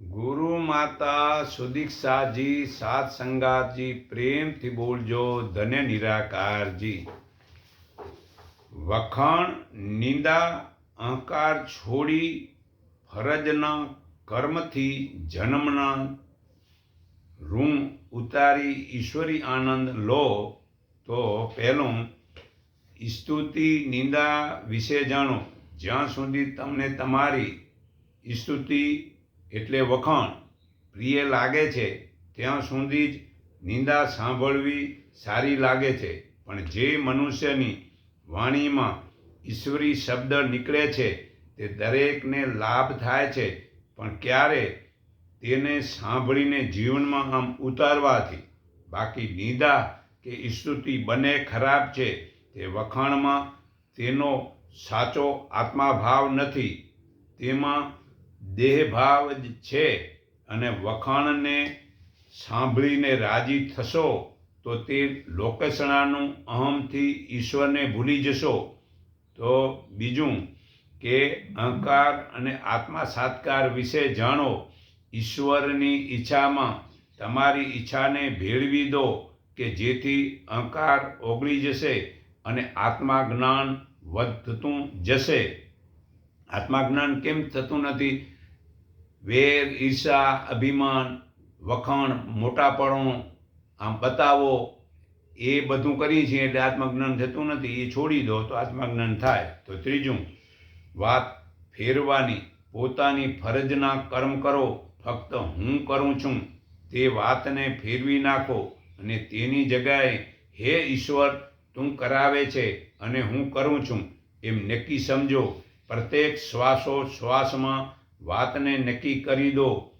ગુરુ માતા સુદીક્ષાજી, સાત સંગાતજી, પ્રેમથી બોલજો, ધન્ય નિરાકારજી. વખાણ, નિંદા, અહંકાર છોડી, ફરજના કર્મથી જન્મના ઋણ ઉતારી ઈશ્વરી આનંદ લો, તો પહેલું સ્તુતિ, નિંદા વિશે જાણો. જ્યાં સુધી તમને તમારી સ્તુતિ એટલે વખાણ. પ્રિય લાગે છે, ત્યાં સુધી જ નિંદા સાંભળવી સારી લાગે છે. પણ જે મનુષ્યની વાણીમાં ઈશ્વરી શબ્દ નીકળે છે, તે દરેકને લાભ થાય છે. પણ ક્યારે તેને સાંભળીને જીવનમાં આમ ઉતારવાથી? બાકી નિંદા કે સ્તુતિ બંને ખરાબ છે, તે વખાણમાં તેનો સાચો આત્માભાવ નથી. તેમાં દેહભાવ જ છે અને વખાણને સાંભળીને રાજી થશો, તો તે લોકસણાનું અહમથી ઈશ્વરને ભૂલી જશો. તો બીજું કે અહંકાર અને આત્મા સાત્કાર વિશે જાણો. ઈશ્વરની ઈચ્છામાં તમારી ઈચ્છાને ભેળવી દો કે જેથી અહંકાર ઓગળી જશે અને આત્મા જ્ઞાન વધતું જશે. આત્મા જ્ઞાન કેમ થતું નથી? વેર ઈર્ષા, અભિમાન, વખાણ, મોટાપણું આમ બતાવો, એ બધું કરીએ છીએ એટલે આત્મજ્ઞાન થતું નથી, એ છોડી દો તો આત્મજ્ઞાન થાય. તો ત્રીજું, વાત ફેરવાની, પોતાની ફરજના કર્મ કરો, ફક્ત હું કરું છું, તે વાતને ફેરવી નાખો અને તેની જગ્યાએ હે ઈશ્વર, તું કરાવે છે અને હું કરું છું, એમ નક્કી સમજો. પ્રત્યેક શ્વાસો શ્વાસમાં વાતને નક્કી કરી દો.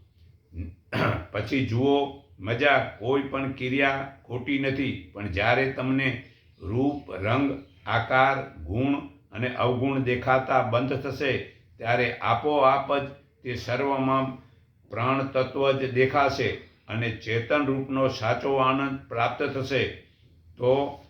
પછી જુઓ, મજા કોઈ પણ ક્રિયા ખોટી નથી, પણ જ્યારે તમને રૂપ, રંગ, આકાર, ગુણ અને અવગુણ દેખાતા બંધ થશે, ત્યારે આપોઆપ જ તે સર્વમાં પ્રાણ તત્વ જ દેખાશે અને ચેતન રૂપનો સાચો આનંદ પ્રાપ્ત થશે. તો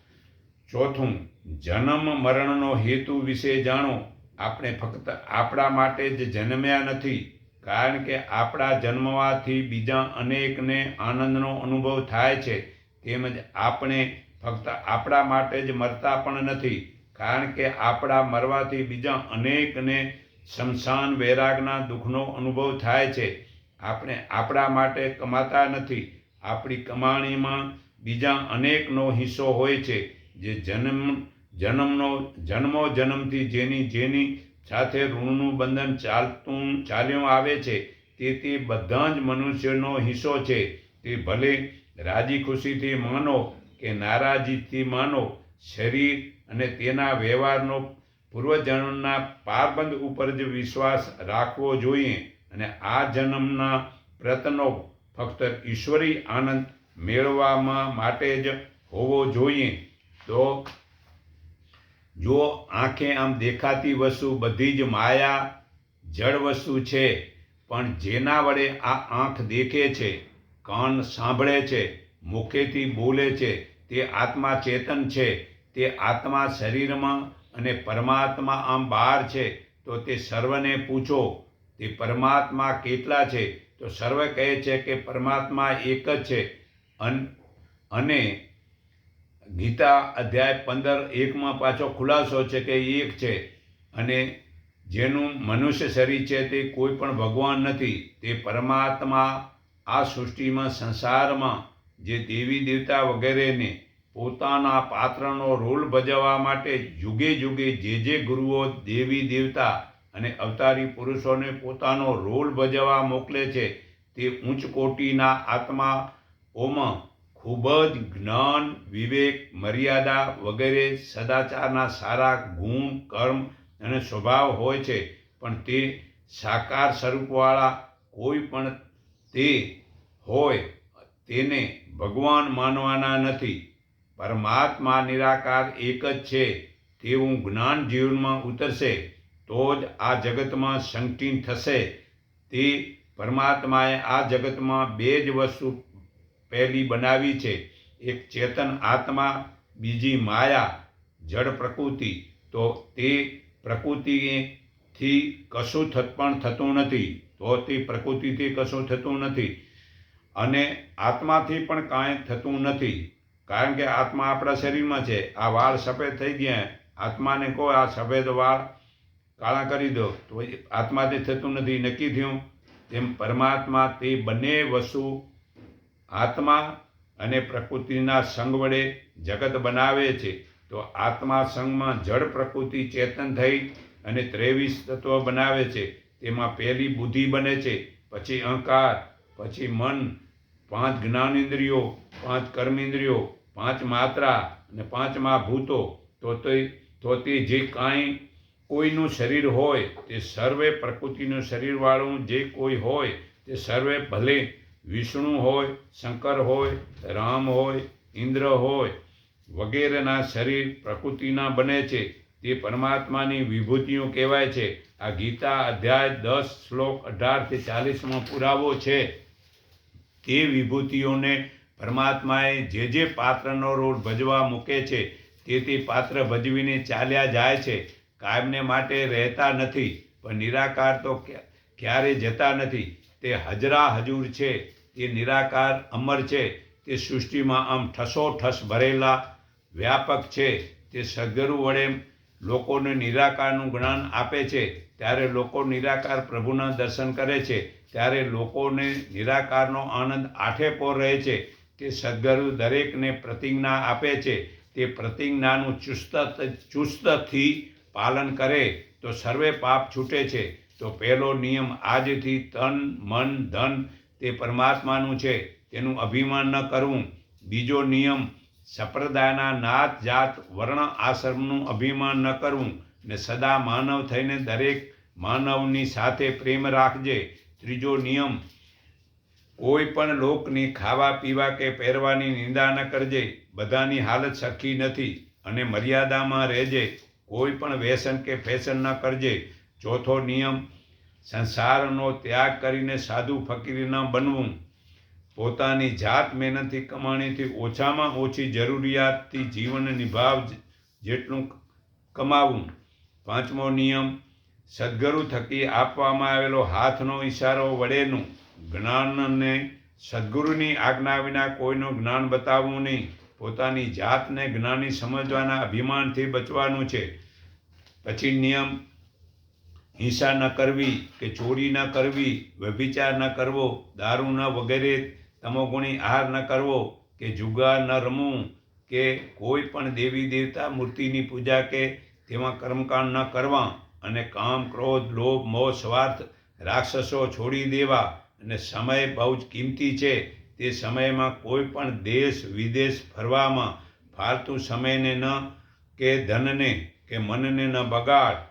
ચોથું, જન્મ મરણનો હેતુ વિશે જાણો. આપણે ફક્ત આપણા માટે જ જન્મ્યા નથી, કારણ કે આપણા જન્મવાથી બીજા અનેકને આનંદનો અનુભવ થાય છે, તેમજ આપણે ફક્ત આપણા માટે જ મરતા પણ નથી, કારણ કે આપણા મરવાથી બીજા અનેકને શમશાન વૈરાગના દુઃખનો અનુભવ થાય છે. આપણે આપણા માટે કમાતા નથી, આપણી કમાણીમાં બીજા અનેકનો હિસ્સો હોય છે, જે જન્મ જન્મનો, જન્મો જન્મથી જેની જેની સાથે ઋણનું બંધન ચાલતું, ચાલ્યું આવે છે, તે તે બધા જ મનુષ્યનો હિસ્સો છે. તે ભલે રાજી ખુશીથી માનો કે નારાજીથી માનો, શરીર અને તેના વ્યવહારનો પૂર્વજન્મના પારબંધ ઉપર જ વિશ્વાસ રાખવો જોઈએ અને આ જન્મના પ્રયત્નો ફક્ત ઈશ્વરી આનંદ મેળવવામાં માટે જ હોવો જોઈએ. તો જો આંખે આમ દેખાતી વસ્તુ બધી જ માયા જળ વસ્તુ છે, પણ જેના વડે આ આંખ દેખે છે, કાન સાંભળે છે, મુખેથી બોલે છે, તે આત્મા ચેતન છે, તે આત્મા શરીરમાં અને પરમાત્મા આમ બહાર છે, તો તે સર્વને પૂછો, તે પરમાત્મા કેટલા છે? તો સર્વ કહે છે કે પરમાત્મા એક જ છે. અન ગીતા અધ્યાય પંદર, એકમાં પાછો ખુલાસો છે કે એક છે. અને જેનું મનુષ્ય શરીર છે તે કોઈ પણ ભગવાન નથી. તે પરમાત્મા આ સૃષ્ટિમાં સંસારમાં જે દેવી દેવતા વગેરેને પોતાના પાત્રનો રોલ ભજવવા માટે યુગે યુગે જે જે ગુરુઓ દેવી દેવતા અને અવતારી પુરુષોને પોતાનો રોલ ભજવવા મોકલે છે તે ઉચ્ચ કોટીના આત્માઓમાં ખૂબ જ જ્ઞાન, વિવેક, મર્યાદા વગેરે સદાચારના સારા ગુણ, કર્મ અને સ્વભાવ હોય છે. પણ તે સાકાર સ્વરૂપવાળા કોઈ પણ તે હોય તેને ભગવાન માનવાના નથી. પરમાત્મા નિરાકાર એક જ છે. તેવું જ્ઞાન જીવનમાં ઉતરશે તો જ આ જગતમાં સંકીર્ણ થશે. તે પરમાત્માએ આ જગતમાં બે જ વસ્તુ પહેલી બનાવી છે. એક ચેતન આત્મા, બીજી માયા જળ પ્રકૃતિ. તો તે પ્રકૃતિથી કશું થત, પણ થતું નથી. તો તે પ્રકૃતિથી કશું થતું નથી. અને આત્માથી પણ કાંઈ થતું નથી. કારણ કે આત્મા આપણા શરીરમાં છે. આ વાળ સફેદ થઈ ગયા. આત્માને કહો આ સફેદ વાળ કાળા કરી દો. તો આત્માથી થતું નથી. નક્કી થયું? તેમ પરમાત્મા તે બંને વસ્તુ આત્મા અને પ્રકૃતિના સંગ વડે જગત બનાવે છે, તો આત્મા સંગમાં જળ પ્રકૃતિ ચેતન થઈ અને ત્રેવીસ તત્વ બનાવે છે. તેમાં પહેલી બુદ્ધિ બને છે, પછી અહંકાર, પછી મન, પાંચ જ્ઞાનેન્દ્રિયો, પાંચ કર્મેન્દ્રિયો, પાંચ માત્રા અને પાંચ મહાભૂતો. તો તે તો તે જે કાંઈ કોઈનું શરીર હોય, તે સર્વે પ્રકૃતિનું શરીરવાળું જે કોઈ હોય, તે સર્વે ભલે વિષ્ણુ હોય, શંકર હોય, રામ હોય, ઇન્દ્ર હોય, વગેરેના શરીર પ્રકૃતિના બને છે. તે પરમાત્માની વિભૂતિઓ કહેવાય છે. આ ગીતા અધ્યાય દસ શ્લોક અઢારથી ચાલીસમાં પુરાવો છે. તે વિભૂતિઓને પરમાત્માએ જે જે પાત્રનો રોલ ભજવા મૂકે છે, તે તે પાત્ર ભજવીને ચાલ્યા જાય છે. કાયમને માટે રહેતા નથી, પણ નિરાકાર તો ક્યારે જતા નથી. તે હજરા હજૂર છે. તે નિરાકાર અમર છે. તે સૃષ્ટિમાં આમ ઠસોઠસ ભરેલા વ્યાપક છે. તે સદગુરુ વડે લોકોને નિરાકારનું જ્ઞાન આપે છે. ત્યારે લોકો નિરાકાર પ્રભુના દર્શન કરે છે. ત્યારે લોકોને નિરાકારનો આનંદ આઠે પોર રહે છે. તે સદગુરુ દરેકને પ્રતિજ્ઞા આપે છે. તે પ્રતિજ્ઞાનું ચુસ્ત ચુસ્તથી પાલન કરે. તો સર્વે પાપ છૂટે છે. તો પહેલો નિયમ આજથી તન, મન, ધન તે પરમાત્માનું છે, તેનું અભિમાન ન કરવું. બીજો નિયમ, સંપ્રદાયના નાત જાત વર્ણ આશ્રમનું અભિમાન ન કરવું ને સદા માનવ થઈને દરેક માનવની સાથે પ્રેમ રાખજે. ત્રીજો નિયમ, કોઈ પણ લોકની ખાવા પીવા કે પહેરવાની નિંદા ન કરજે. બધાની હાલત સરખી નથી અને મર્યાદામાં રહેજે. કોઈ પણ વ્યસન કે ફેશન ન કરજે. ચોથો નિયમ સંસારનો ત્યાગ કરીને સાધુ ફકીર ન બનવું. પોતાની જાત મહેનતથી કમાણીથી ઓછામાં ઓછી જરૂરિયાતથી જીવન નિભાવ જેટલું કમાવું. પાંચમો નિયમ, સદગુરુ થકી આપવામાં આવેલો હાથનો ઈશારો વડેનું. જ્ઞાનને, સદગુરુની આજ્ઞા વિના કોઈનું જ્ઞાન બતાવવું નહીં. પોતાની જાતને જ્ઞાની સમજવાના અભિમાનથી બચવાનું છે. પછી નિયમ હિંસા ન કરવી કે ચોરી ન કરવી, વ્યભિચાર ન કરવો, દારૂ ન વગેરે તમોગુણી આહાર ન કરવો, કે જુગાર ન રમવું, કે કોઈ પણ દેવી દેવતા મૂર્તિની પૂજા કે તેમાં કર્મકાંડ ન કરવા અને કામ, ક્રોધ, લોભ, મોહ, સ્વાર્થ, રાક્ષસો છોડી દેવા અને સમય બહુ જ કિંમતી છે, તે સમયમાં કોઈ પણ દેશ વિદેશ ફરવામાં ફાલતુ સમયને ન, કે ધનને, કે મનને ન બગાડ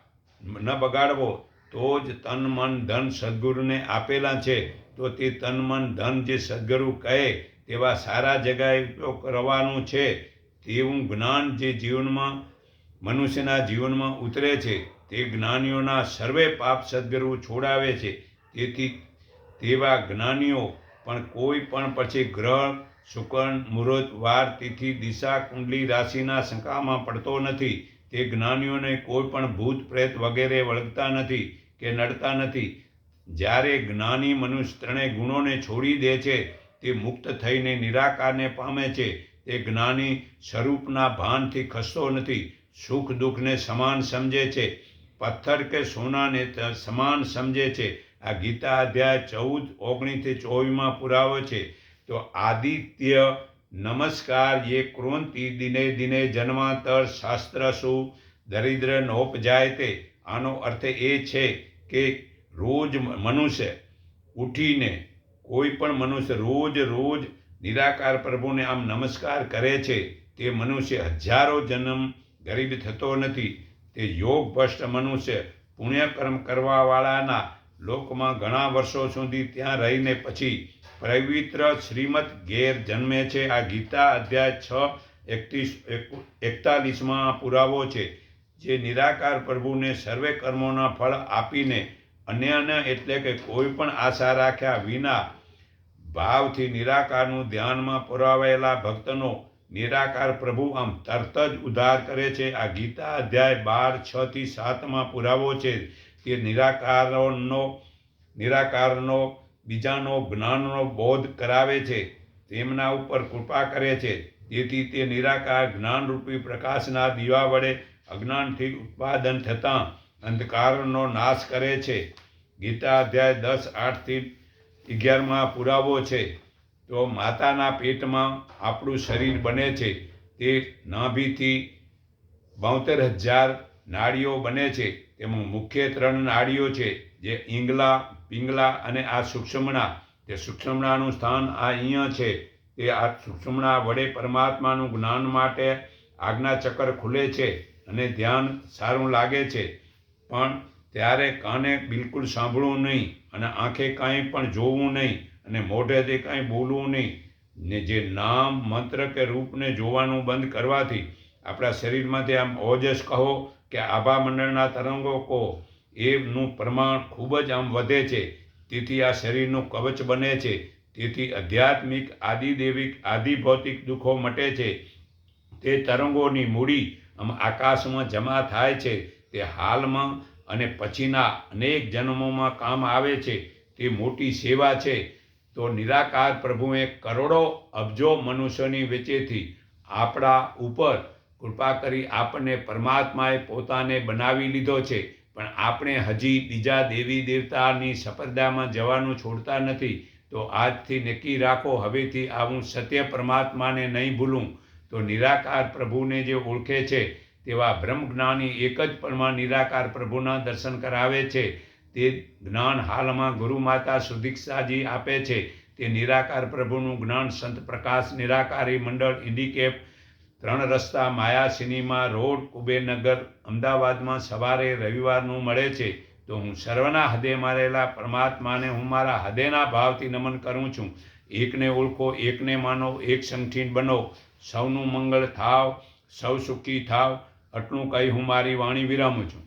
ન બગાડવો, તો જ તન, મન, ધન સદગુરુને આપેલા છે. તો તે તન, મન, ધન જે સદગુરુ કહે, તેવા સારા જગાએ ઉપયોગ કરવાનું છે. તેવું જ્ઞાન જે જીવનમાં, મનુષ્યના જીવનમાં ઉતરે છે, તે જ્ઞાનીઓના સર્વે પાપ સદગુરુ છોડાવે છે. તેથી તેવા જ્ઞાનીઓ પણ કોઈ પણ પછી ગ્રહ, શુકન, મુહૂર્ત, વાર, તિથિ, દિશા, કુંડલી, રાશિના શંકામાં પડતો નથી. તે જ્ઞાનીઓને કોઈ પણ ભૂત, પ્રેત વગેરે વળગતા નથી કે નડતા નથી. જ્યારે જ્ઞાની મનુષ્ય ત્રણેય ગુણોને છોડી દે છે, તે મુક્ત થઈને નિરાકારને પામે છે. તે જ્ઞાની સ્વરૂપના ભાનથી ખસતો નથી, સુખ દુઃખને સમાન સમજે છે. પથ્થર કે સોનાને સમાન સમજે છે. આ ગીતા અધ્યાય ચૌદ, ઓગણીસથી ચોવીસમાં પુરાવો છે. તો આદિત્ય નમસ્કાર, યે ક્રોંતી દિને દિને જન્માંતર શાસ્ત્રસુ. દરિદ્ર નોપ જાય તે. આનો અર્થ એ છે કે રોજ મનુષ્ય ઉઠીને કોઈ પણ મનુષ્ય રોજ રોજ નિરાકાર પ્રભુને આમ નમસ્કાર કરે છે, તે મનુષ્ય હજારો જન્મ ગરીબ થતો નથી. તે યોગ ભ્રષ્ટ મનુષ્ય પુણ્યકર્મ કરવાવાળાના લોકમાં ઘણા વર્ષો સુધી ત્યાં રહીને પછી પવિત્ર શ્રીમદ ઘેર જન્મે છે. આ ગીતા અધ્યાય છ, એકત્રીસ એકતાલીસમાં પુરાવો છે. જે નિરાકાર પ્રભુને સર્વે કર્મોના ફળ આપીને અન્યને એટલે કે કોઈ પણ આશા રાખ્યા વિના ભાવથી નિરાકારનું ધ્યાનમાં પુરાવેલા ભક્તનો નિરાકાર પ્રભુ આમ તરત જ ઉદ્ધાર કરે છે. આ ગીતા અધ્યાય બાર, છ થી સાતમાં પુરાવો છે. તે નિરાકારનો નિરાકારનો બીજાનો જ્ઞાનનો બોધ કરાવે છે, તેમના ઉપર કૃપા કરે છે. તેથી તે નિરાકાર જ્ઞાનરૂપી પ્રકાશના દીવા વડે અજ્ઞાનથી ઉત્પાદન થતાં અંધકારનો નાશ કરે છે. ગીતા અધ્યાય દસ, આઠથી અગિયારમાં પુરાવો છે, તો માતાના પેટમાં આપણું શરીર બને છે. તે નાભીથી બોતેર હજાર નાડીઓ બને છે. તેમાં મુખ્ય ત્રણ નાડીઓ છે, જે ઈંગલા પિંગલા અને આ સૂક્ષ્મણા, તે સૂક્ષ્મણાનું સ્થાન આ અહીંયા છે. તે આ સૂક્ષ્મણા વડે પરમાત્માનું જ્ઞાન માટે આજ્ઞા ચક્કર ખુલે છે અને ધ્યાન સારું લાગે છે. પણ ત્યારે કાને બિલકુલ સાંભળવું નહીં અને આંખે કાંઈ પણ જોવું નહીં અને મોઢેથી કાંઈ બોલવું નહીં. ને જે નામ, મંત્ર કે રૂપને જોવાનું બંધ કરવાથી આપણા શરીરમાંથી આમ ઓજસ કહો કે આભા મંડળના તરંગો કહો. એનું પ્રમાણ ખૂબ જ આમ વધે છે. તેથી આ શરીરનું કવચ બને છે. તેથી આધ્યાત્મિક, આદિદેવિક, આદિભૌતિક દુઃખો મટે છે. તે તરંગોની મૂડી આમ આકાશમાં જમા થાય છે. તે હાલમાં અને પછીના અનેક જન્મોમાં કામ આવે છે. તે મોટી સેવા છે. તો નિરાકાર પ્રભુએ કરોડો અબજો મનુષ્યોની વેચેથી આપણા ઉપર કૃપા કરી આપણને પરમાત્માએ પોતાને બનાવી લીધો છે. પણ આપણે હજી બીજા દેવી દેવતાની સપરદામાં જવાનું છોડતા નથી, તો આજથી નક્કી રાખો, હવેથી આ હું સત્ય પરમાત્માને નહીં ભૂલું. તો નિરાકાર પ્રભુને જે ઓળખે છે, તેવા બ્રહ્મજ્ઞાની એક જ પણમાં નિરાકાર પ્રભુના દર્શન કરાવે છે. તે જ્ઞાન હાલમાં ગુરુ માતા સુદીક્ષાજી આપે છે. તે નિરાકાર પ્રભુનું જ્ઞાન સંત પ્રકાશ નિરાકારી મંડળ ઇન્ડિકેપ ત્રણ રસ્તા, માયા સિનેમા, રોડ, કુબેરનગર, અમદાવાદમાં સવારે રવિવારનું મળે છે, તો હું સર્વના હૃદયમાં રહેલા પરમાત્માને હું મારા હૃદયના ભાવથી નમન કરું છું. એકને ઓળખો, એકને માનો, એક સંઠીન બનો. સૌનું મંગળ થાવ, સૌ સુખી થાવ. આટલું કહી હું મારી વાણી વિરામું છું.